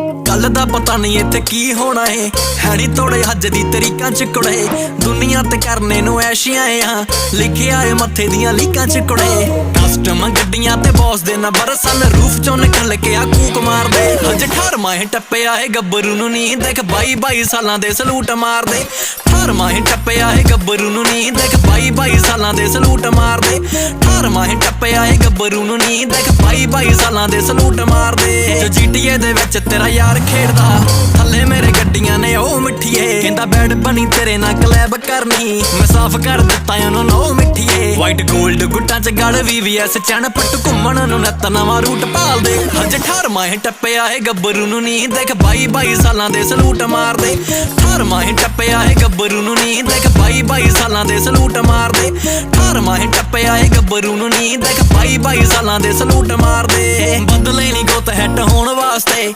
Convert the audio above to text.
ਕੱਲ ਦਾ ਪਤਾ ਨਹੀਂ ਇੱਥੇ ਕੀ ਹੋਣਾ ਏ। ਹੈ ਤੋੜੇ ਹੱਜ ਦੀ ਤਰੀਕਾਂ ਚ ਕੁੜੇ। ਦੁਨੀਆ ਤੇ ਕਰਨੇ ਨੂੰ ਐਸ਼ੀਆਂ ਆ। ਲਿਖਿਆ ਏ ਮੱਥੇ ਦੀਆਂ ਲੀਕਾਂ ਚ ਕੁੜੇ। ਕਸਟਮ ਗੱਡੀਆਂ ਤੇ ਬੌਸ ਦੇ ਨੰਬਰ ਸਨ ਰੂਫ ਚੋਂ ਨਿਕਲ ਕੇ ਆ ਕੂਕ ਮਾਰਦੇ। ਹਜ ਠਾਰ ਮਾਹੇ ਟੱਪਿਆ ਏ ਗੱਭਰੂ ਨੂੰ ਨੀ ਦੇਖ 22 22 ਸਾਲਾਂ ਦੇ ਸਲੂਟ ਮਾਰਦੇ। ਠਾਰ ਮਾਹੇ ਟੱਪਿਆ ਏ ਗੱਭਰੂ ਨੂੰ ਨੀ ਦੇਖ 22 22 ਸਾਲਾਂ ਦੇ ਸਲੂਟ ਮਾਰਦੇ। ਠਾਰ ਮਾਹੇ ਟੱਪਿਆ ਏ ਗੱਭਰੂ ਨੂੰ ਨੀ ਦੇਖ 22 22 ਸਾਲਾਂ ਦੇ ਸਲੂਟ ਮਾਰਦੇ। ਜੋ ਜੀਟੀਏ ਦੇ ਵਿੱਚ ਤੇਰਾ ਯਾਰ ਖੇਡਦਾ, ਥੱਲੇ ਮੇਰੇ ਗੱਡੀਆਂ ਨੇ ਉਹ ਮਿੱਠੀਏ। ਕਹਿੰਦਾ ਬੈਡ ਬਣੀ ਤੇਰੇ ਨਾਲ ਕਲੈਬ ਕਰਨੀ। ਮੈਂ ਸਾਫ਼ ਕਰ ਦਿੱਤਾ, ਉਹਨੂੰ ਨੋ ਮਿੱਠੀਏ। ਵਾਈਟ 골ਡ ਗੁੱਟਾਂ ਚ ਗੜ ਵੀਵੀਐਸ ਚਣ ਪੱਟ ਘੁੰਮਣ ਨੂੰ ਨੱਤ ਨਵਾਂ ਰੂਟ ਭਾਲਦੇ ਹਜ ਠਾਰ ਮਾਹੇ ਟੱਪਿਆ ਏ ਗੱਭਰੂ ਨੂੰ ਨੀ ਦੇਖ 22 22 ਸਾਲਾਂ ਦੇ ਸਲੂਟ ਮਾਰਦੇ। ਠਾਰ ਮਾਹੇ ਟੱਪਿਆ ਏ ਗੱਭਰੂ ਨੂੰ ਨੀ ਦੇਖ 22 22 ਸਾਲਾਂ ਦੇ ਸਲੂਟ ਮਾਰਦੇ। ਠਾਰ ਮਾਹੇ ਟੱਪਿਆ ਏ ਗੱਭਰੂ ਨੂੰ ਨੀ ਦੇਖ 22 22 ਸਾਲਾਂ ਦੇ ਸਲੂਟ ਮਾਰਦੇ। ਬਦਲੇ ਨਹੀਂ ਗੋਤ ਹੈਟ ਹੋਣ ਵਾਸਤੇ।